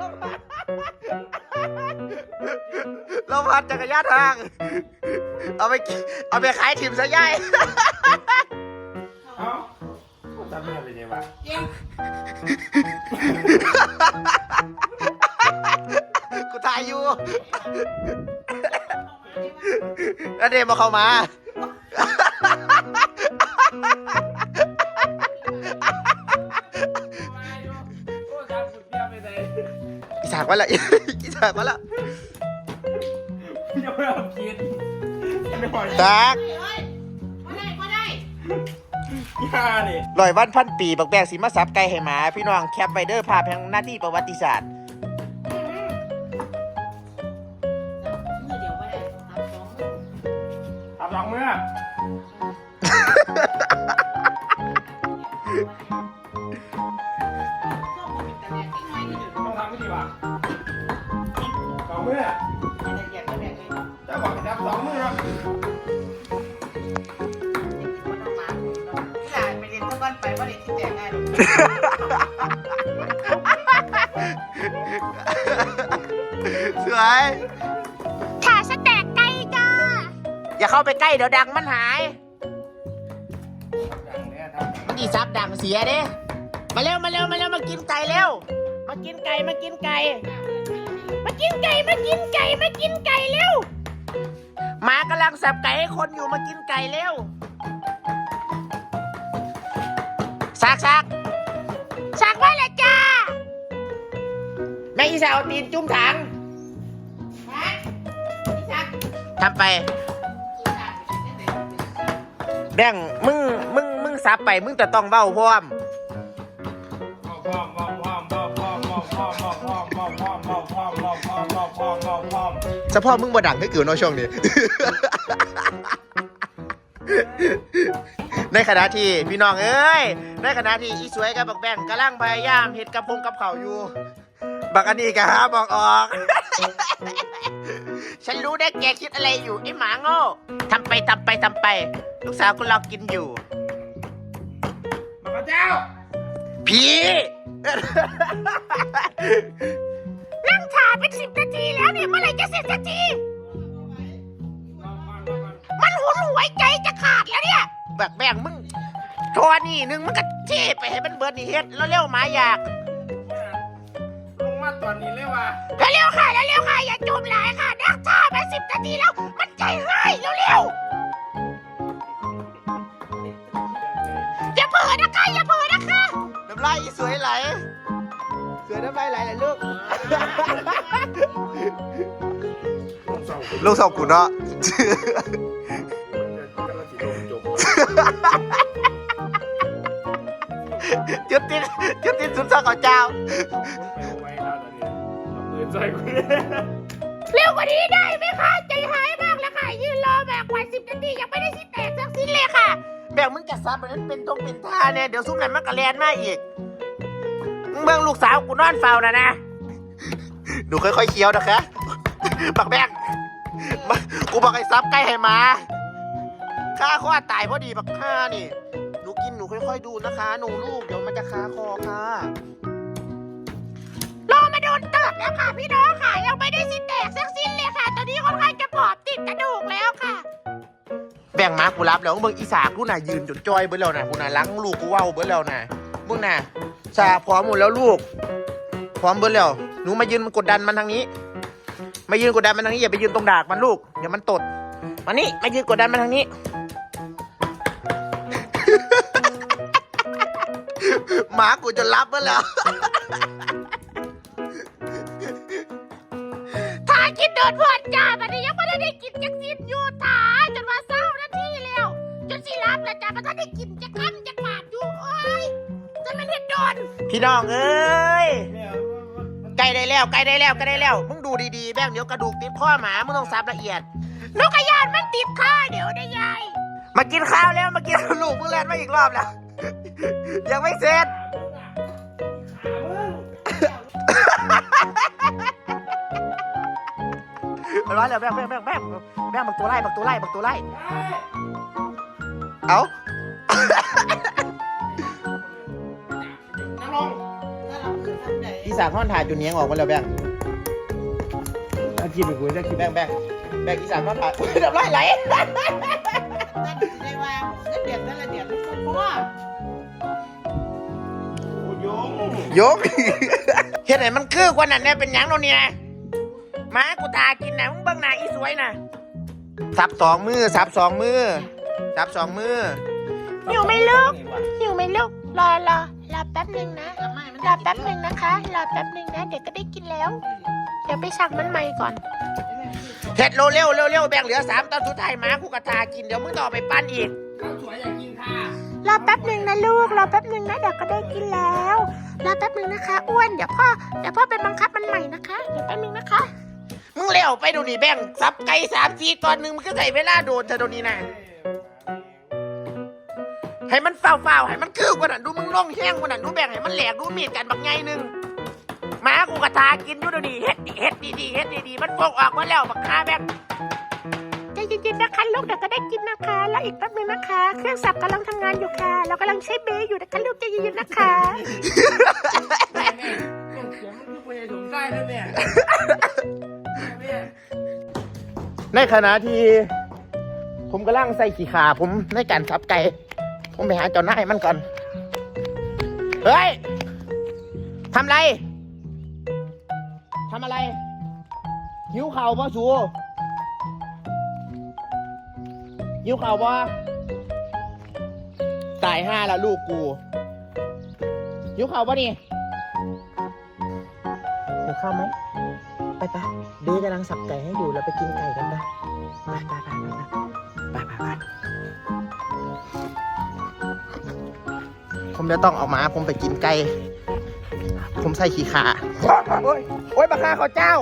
ลมพัดเราพัดจักรยานทาง เอาไปกินเอาไปขายถิ่มซะย่ายเอ้าจำไม่ได้เลยเนี่ยวะเก่งกูถ่ายอยู่แล้วเดมมาเข้ามาากมาละอีสากมาละยังไม่เอากินยังไม่ปล่อยสากเฮ้ยมาได้มาได้ยานี่ลอยวันพันปีบักแบกสีมาซับไก่ให้หมา พี่น้องแคปไวเดอร์ภาพแห่งหน้าที่ประวัติศาสตร์มือเดียวมาได้ครับสองมือทำสองมือ ไปเรียนตะวันไปว่าเรียนที่แจกง่ายหรอกสวยขาสแตกไก่จ้าอย่าเข้าไปใกล้เดี๋ยวดังมันหาย ดังเนี่ยทำมันอีซับดังเสียเด้มาเร็วมาเร็วมาเร็วมากินไก่เร็ว มากินไก่มากินไก่ มากินไก่มากินไก่มากินไก่เร็วหมากำลังสับไก่ให้คนอยู่มากินไก่เร็ว ซักซักซักไว้เลยจ้าแม่อีสาวตีนจุ้มถังทำไปแดงมึงมึงมึงซับไปมึงจะต้องเบ้าพร้อมเฉพาอมึงบ่ดังให้เกิดนอช่องนี้ ในขณะที่พี่น้องเอ้ย ในขณะที่อีสวยกับบักแบงกำลังพยายามเห็ดกับพงกับเขาวอยู่ บักอันนี้ก็หาบอกออก ฉันรู้ได้แกคิดอะไรอยู่ไอ้หมาโง่ทำไปทำไปทำไป ลูกสาวคุณรอกินอยู่มาพระเจ้าพี่นั่งถ่ายเป็นสิบนาทีแล้วเนี่ยเมื่อไหร่จะเสร็จสักที แล้วเนี่ยบักแบงมึงโทอนี่หนึงมันก็เทไปให้มันเบิดนี่เฮ็ดแล้วเร็วๆหมาอยากลงมาตอนนี้เลยว่ะเร็วๆค่ะเร็วๆค่ะอย่าจุ่มหลายค่ะนั่งถ่ายมาสิบนาทีแล้วมันใจหายเร็วๆอย่าเผลอนะคะอย่าเผลอนะคะน้ำลายอีสวยไหลสวยน้ำลายไหลเลยลูกลูกสาวกูเนาะ จุดติดจุดติดสุดซอกของเจ้าใจกูเร็วกว่านี้ได้ไหมคะใจหายมากแล้วค่ะ ยืนรอแบบกว่าสิบนาทียังไม่ได้สิแตกสักสิ้นเลยค่ะ แบ่งมึงจะซับมันนั้นเป็นตรงเป็นท่าเนี่ยเดี๋ยวซุ่มนั้นมันกระเรียนมาอีกมึงเบิ่งลูกสาวกูนอนเฝ้านะนะหนูค่อยๆเคี้ยวนะคะปักแบงมากูบอกให้ซับใกล้ให้หมาฆ่าข้อตายพอดีปักฆ่านี่หนูกินหนูค่อยๆดูนะคะหนูลูกเดี๋ยว มันจะคาคอค่ะรอมาโดนเติบแล้วค่ะพี่น้องค่ะยังไม่ได้สิแตกสักสิ้นเลยค่ะ ตอนนี้ค่อนข้างจะปอบติดกระดูกแล้วค่ะ แบ่งมากูรับแล้วมึงอีสากกูน่ะยืนจนจอยเบิดแล้วนะกูน่ะล้างลูกกูเว้าเบิดแล้วนะมึงน่ะสาพร้อมหมดแล้วลูก พร้อมเบิดแล้วหนูมายืนกดดันมันทางนี้ มายืนกดดันมันทางนี้อย่าไปยืนตรงดากมันลูกเดี๋ยวมันตดมานี่มายืนกดดันมันทางนี้ หมากูจะรับเบิดแล้วถ้ากินโดนพอดจ้าบัดนี้ยังไม่ได้กินจักสิ้นอยู่ถาจนว่าเศร้านาทีแล้วจนสิรับแล้วจ้ามันก็ได้กินจักคำจักบาทอยู่โอ้ยจะไม่เห็นโดนพี่น้องเอ้ยใกล้ได้แล้วใกล้ได้แล้วใกล้ได้แล้วมึงดูดีๆแบ่งเดี๋ยวกระดูกติดข้อหมามึงต้องซับละเอียดนกกระยานมันติดข้าเดี๋ยวได้ยายมากินข้าวแล้วมากินลูกมึงแลนมาอีกรอบแล้ว ยังไม่เสร็จ ร้อยแล้วแม่งแม่งแม่งแม่งแม่งบักตัวไล่บักตัวไล่บักตัวไล่ เอ้าเราคือทำไหนอีสสากนอนถ่ายจนเนี้ยงออกมาแล้วแบงค์ถ้ากินไปกูจะกินแบงแบงแบงค์อีสากนอนถ่ายเรียบร้อยไหลนั่นได้ว่าเดือนแต่ละเดือนมันก็พอโอ้ ยงยก เฮ็ดไหนมันคือกว่านั้นเนี่ยเป็นหยังโนเนี่ยหมากูตากินนะมึงเบิ่งหน้าอีสวยนะสับสองมือสับสองมือสับสองมือหิวไหมลูกหิวไหมลูกรอรอรอแป๊บหนึ่งนะแล้วไม่มันรอแป๊บหนึ่งนะคะรอแป๊บหนึ่งนะเดี๋ยวก็ได้กินแล้ว เดี๋ยวไปสั่งมันใหม่ก่อนเฮ็ดเร็วเร็วเร็วเร็วแบ่งเหลือสามตอนสุดท้ายหมากูกระตากินเดี๋ยวมึงต่อไปปั้นอีก ข้าวสวยอยากกินค่ะรอแป๊บหนึ่งนะลูกรอแป๊บหนึ่งนะเดี๋ยวก็ได้กินแล้วรอแป๊บหนึ่งนะคะอ้วนเดี๋ยวพ่อเดี๋ยวพ่อไปบังคับมันใหม่นะคะเดี๋ยวแป๊บหนึ่งนะคะ มึงเร็วไปดูนี่แบ่งซับไก่สามสี่ตอนหนึ่งมันก็ใส่เวลาโดนเธอโดนนี่นะให้มันเฝ้าเฝ้าๆให้มันคือกว่านั้นดูมึงล่องแห้งกว่านั้นดูแบ่งให้มันแหลกดูมีดกันบักไงหนึ่งหมากูกระตากินอยู่เดูนี่เฮ็ดดีเฮ็ดดีดีๆเฮ็ดดีดีๆมันฟกออกมาแล้วบักคาแบ่งใจเย็นๆนะคะลูกเดี๋ยวก็ได้กินนะคะ แล้วอีกแป๊บหนึงนะคะ เครื่องสับกำลังทำงานอยู่ค่ะ เรากำลังใช้เบย์อยู่นะคะลูกใจเย็นๆนะคะแม่แม่ต้องเขียนมันคือไปสมได้แล้วเนี่ยแม่ในขณะที่ ผมกำลังใส่ขี้ขาผมในการสับไก่ ผมไปหาเจ้านายมันก่อน เฮ้ยทำไรทำอะไรหิวเข่าวป่ะสู หิวเข่าวป่ะตายห้าละลูกกูหิวเข่าวป่ะนี่หิวข้าวไหมไปปะเดือกำลังสับไก่ให้อยู่เราไปกินไก่กันปะไปไปไปไปไปไปไปผมจะต้องเอาหมาผมไปกินไก่ ผมใส่ขี้ขาโอ้ยโอ้ยบักขาเขาเจ้า